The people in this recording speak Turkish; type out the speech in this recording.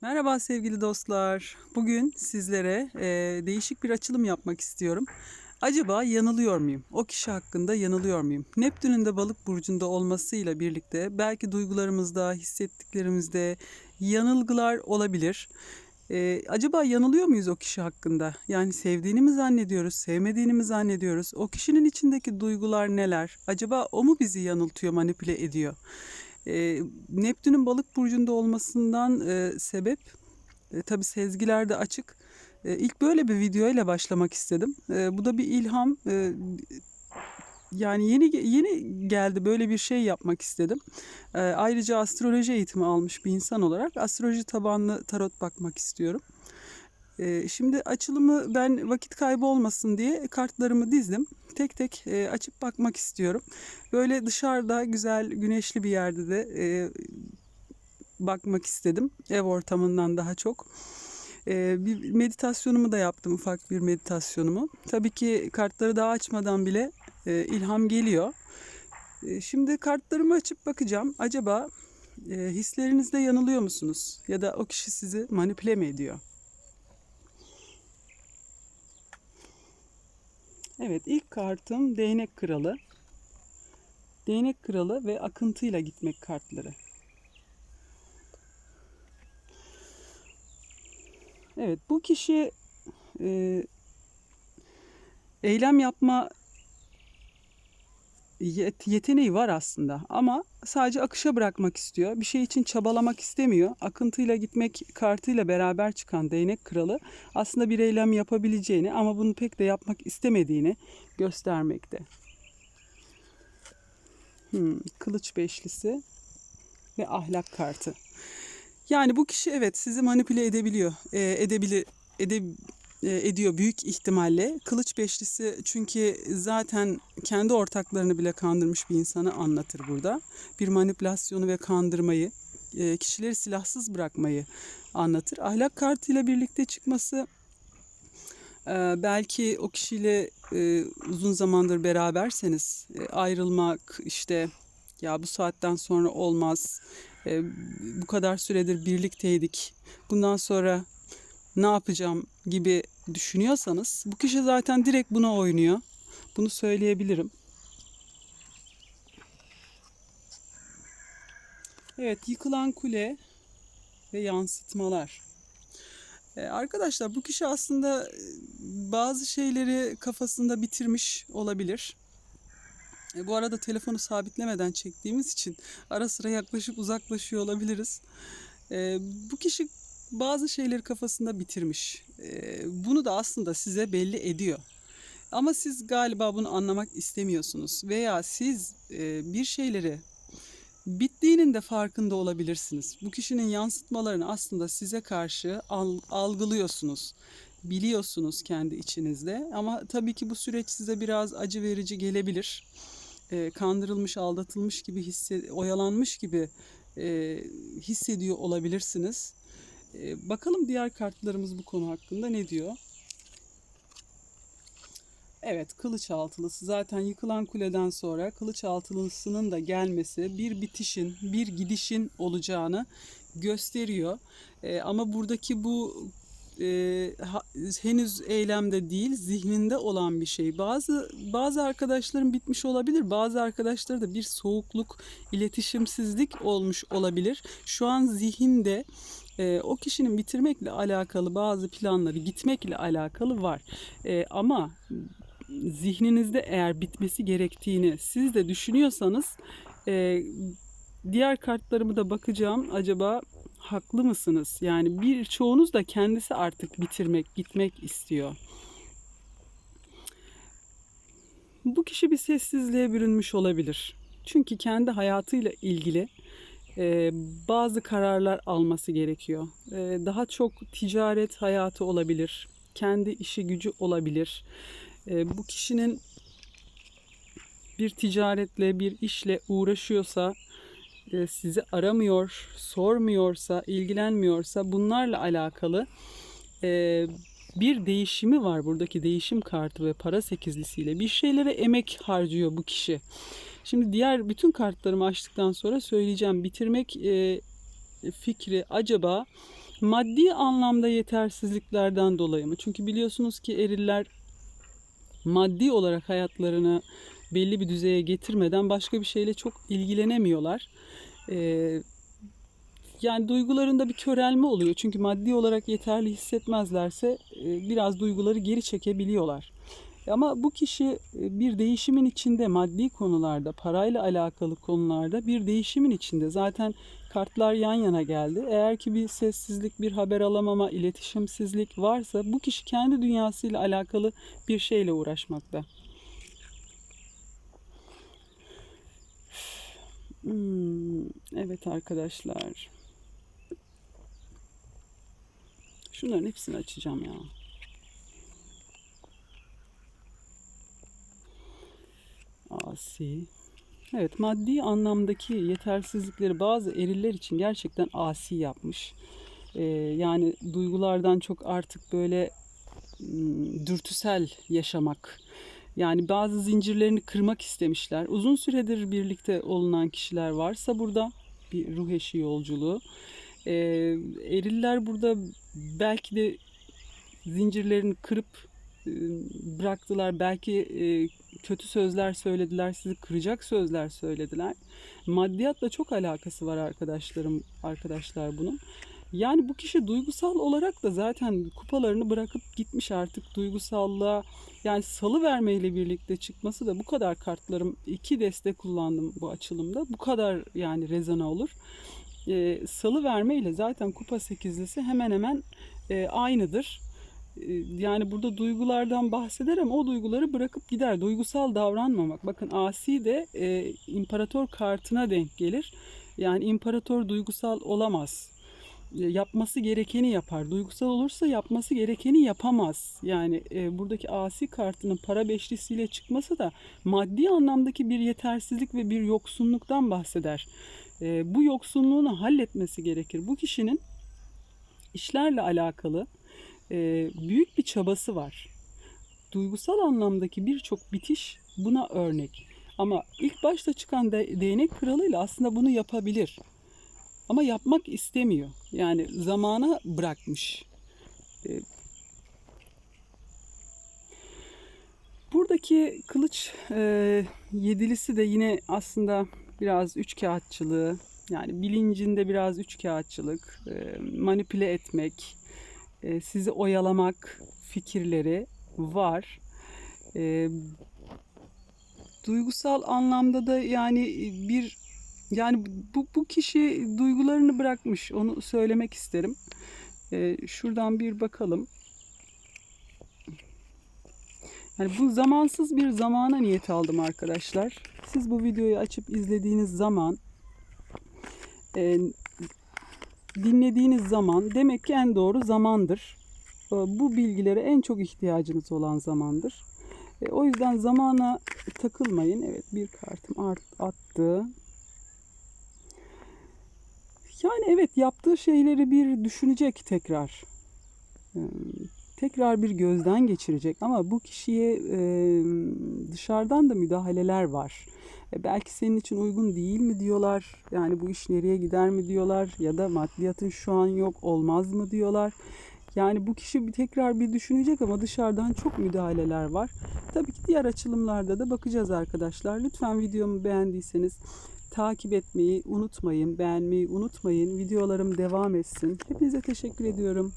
Merhaba sevgili dostlar. Bugün sizlere e, değişik bir açılım yapmak istiyorum. Acaba yanılıyor muyum? O kişi hakkında yanılıyor muyum? Neptün'ün de balık burcunda olmasıyla birlikte belki duygularımızda, hissettiklerimizde yanılgılar olabilir. E, acaba yanılıyor muyuz o kişi hakkında? Yani sevdiğini mi zannediyoruz, sevmediğini mi zannediyoruz? O kişinin içindeki duygular neler? Acaba o mu bizi yanıltıyor, manipüle ediyor? E, Neptün'ün balık burcunda olmasından e, sebep e, tabii sezgiler de açık. E, ilk böyle bir video ile başlamak istedim. E, bu da bir ilham. E, yani yeni yeni geldi böyle bir şey yapmak istedim. E, ayrıca astroloji eğitimi almış bir insan olarak astroloji tabanlı tarot bakmak istiyorum. E, şimdi açılımı ben vakit kaybı olmasın diye kartlarımı dizdim. Tek tek e, açıp bakmak istiyorum. Böyle dışarıda güzel güneşli bir yerde de e, bakmak istedim. Ev ortamından daha çok. E, bir meditasyonumu da yaptım ufak bir meditasyonumu. Tabii ki kartları daha açmadan bile e, ilham geliyor. Şimdi kartlarımı açıp bakacağım. Acaba hislerinizde yanılıyor musunuz? Ya da o kişi sizi manipüle mi ediyor? Evet ilk kartım değnek kralı. Değnek kralı ve akıntıyla gitmek kartları. Evet bu kişi e, eylem yapma yet- yeteneği var aslında ama sadece akışa bırakmak istiyor. Bir şey için çabalamak istemiyor. Akıntıyla gitmek kartıyla beraber çıkan değnek kralı aslında bir eylem yapabileceğini ama bunu pek de yapmak istemediğini göstermekte. Hmm, kılıç beşlisi ve ahlak kartı. Yani bu kişi evet sizi manipüle edebiliyor. E, edebilir ede, e, ediyor büyük ihtimalle. Kılıç beşlisi çünkü zaten kendi ortaklarını bile kandırmış bir insanı anlatır burada. Bir manipülasyonu ve kandırmayı, e, kişileri silahsız bırakmayı anlatır. Ahlak kartıyla birlikte çıkması e, belki o kişiyle e, uzun zamandır beraberseniz e, ayrılmak işte ya bu saatten sonra olmaz. E, bu kadar süredir birlikteydik. Bundan sonra ne yapacağım gibi düşünüyorsanız bu kişi zaten direkt buna oynuyor. Bunu söyleyebilirim. Evet, yıkılan kule ve yansıtmalar. Ee, arkadaşlar bu kişi aslında e, bazı şeyleri kafasında bitirmiş olabilir. E, bu arada telefonu sabitlemeden çektiğimiz için ara sıra yaklaşıp uzaklaşıyor olabiliriz. E, bu kişi bazı şeyleri kafasında bitirmiş. E, bunu da aslında size belli ediyor. Ama siz galiba bunu anlamak istemiyorsunuz veya siz e, bir şeyleri bittiğinin de farkında olabilirsiniz. Bu kişinin yansıtmalarını aslında size karşı al, algılıyorsunuz. Biliyorsunuz kendi içinizde ama tabii ki bu süreç size biraz acı verici gelebilir. E, kandırılmış, aldatılmış gibi hisse, oyalanmış gibi e, hissediyor olabilirsiniz. E, bakalım diğer kartlarımız bu konu hakkında ne diyor? Evet, kılıç altılısı zaten yıkılan kuleden sonra kılıç altılısının da gelmesi bir bitişin, bir gidişin olacağını gösteriyor. E, ama buradaki bu e, ha, henüz eylemde değil, zihninde olan bir şey. Bazı bazı arkadaşların bitmiş olabilir, bazı arkadaşları da bir soğukluk, iletişimsizlik olmuş olabilir. Şu an zihinde e, o kişinin bitirmekle alakalı bazı planları, gitmekle alakalı var. E, ama zihninizde eğer bitmesi gerektiğini siz de düşünüyorsanız e, diğer kartlarımı da bakacağım. Acaba haklı mısınız? Yani birçoğunuz da kendisi artık bitirmek, gitmek istiyor. Bu kişi bir sessizliğe bürünmüş olabilir. Çünkü kendi hayatıyla ilgili e, bazı kararlar alması gerekiyor. E, daha çok ticaret hayatı olabilir, kendi işi gücü olabilir. E, bu kişinin bir ticaretle, bir işle uğraşıyorsa, sizi aramıyor, sormuyorsa, ilgilenmiyorsa bunlarla alakalı e, bir değişimi var buradaki değişim kartı ve para sekizlisiyle bir şeylere emek harcıyor bu kişi. Şimdi diğer bütün kartlarımı açtıktan sonra söyleyeceğim bitirmek e, fikri acaba Maddi anlamda yetersizliklerden dolayı mı? Çünkü biliyorsunuz ki eriller maddi olarak hayatlarını belli bir düzeye getirmeden başka bir şeyle çok ilgilenemiyorlar. Ee, yani duygularında bir körelme oluyor. Çünkü maddi olarak yeterli hissetmezlerse e, biraz duyguları geri çekebiliyorlar. Ama bu kişi e, bir değişimin içinde maddi konularda, parayla alakalı konularda bir değişimin içinde. Zaten kartlar yan yana geldi. Eğer ki bir sessizlik, bir haber alamama, iletişimsizlik varsa bu kişi kendi dünyasıyla alakalı bir şeyle uğraşmakta. Hmm, evet arkadaşlar. Şunların hepsini açacağım ya. Asi. Evet maddi anlamdaki yetersizlikleri bazı eriller için gerçekten asi yapmış. Ee, yani duygulardan çok artık böyle hmm, dürtüsel yaşamak. Yani bazı zincirlerini kırmak istemişler. Uzun süredir birlikte olunan kişiler varsa burada bir ruh eşi yolculuğu. Ee, eriller burada belki de zincirlerini kırıp e, bıraktılar. Belki e, kötü sözler söylediler, sizi kıracak sözler söylediler. Maddiyatla çok alakası var arkadaşlarım, arkadaşlar bunun. Yani bu kişi duygusal olarak da zaten kupalarını bırakıp gitmiş artık duygusallığa yani salı vermeyle birlikte çıkması da bu kadar kartlarım iki deste kullandım bu açılımda. Bu kadar yani rezona olur. Ee, salı vermeyle zaten kupa sekizlisi hemen hemen e, aynıdır. E, yani burada duygulardan bahseder ama o duyguları bırakıp gider. Duygusal davranmamak. Bakın asi de e, imparator kartına denk gelir. Yani imparator duygusal olamaz. E, yapması gerekeni yapar. Duygusal olursa yapması gerekeni yapamaz. Yani e, buradaki asi kartının para beşlisiyle çıkması da maddi anlamdaki bir yetersizlik ve bir yoksunluktan bahseder. E, bu yoksunluğunu halletmesi gerekir. Bu kişinin işlerle alakalı e, büyük bir çabası var. Duygusal anlamdaki birçok bitiş buna örnek. Ama ilk başta çıkan de, değnek kralıyla aslında bunu yapabilir. Ama yapmak istemiyor. Yani zamana bırakmış. E, buradaki kılıç e, yedilisi de yine aslında biraz üç kağıtçılığı yani bilincinde biraz üç kağıtçılık, e, manipüle etmek, e, sizi oyalamak fikirleri var. E, duygusal anlamda da yani bir yani bu, bu kişi duygularını bırakmış onu söylemek isterim. E, şuradan bir bakalım. Yani bu zamansız bir zamana niyet aldım arkadaşlar. Siz bu videoyu açıp izlediğiniz zaman e, dinlediğiniz zaman demek ki en doğru zamandır. E, bu bilgilere en çok ihtiyacınız olan zamandır. E, o yüzden zamana takılmayın. Evet bir kartım art, attı. Yani evet yaptığı şeyleri bir düşünecek tekrar. E, tekrar bir gözden geçirecek ama bu kişiye dışarıdan da müdahaleler var. E, belki senin için uygun değil mi diyorlar. Yani bu iş nereye gider mi diyorlar ya da maddiyatın şu an yok olmaz mı diyorlar. Yani bu kişi bir tekrar bir düşünecek ama dışarıdan çok müdahaleler var. Tabii ki diğer açılımlarda da bakacağız arkadaşlar. Lütfen videomu beğendiyseniz takip etmeyi unutmayın, beğenmeyi unutmayın. Videolarım devam etsin. Hepinize teşekkür ediyorum.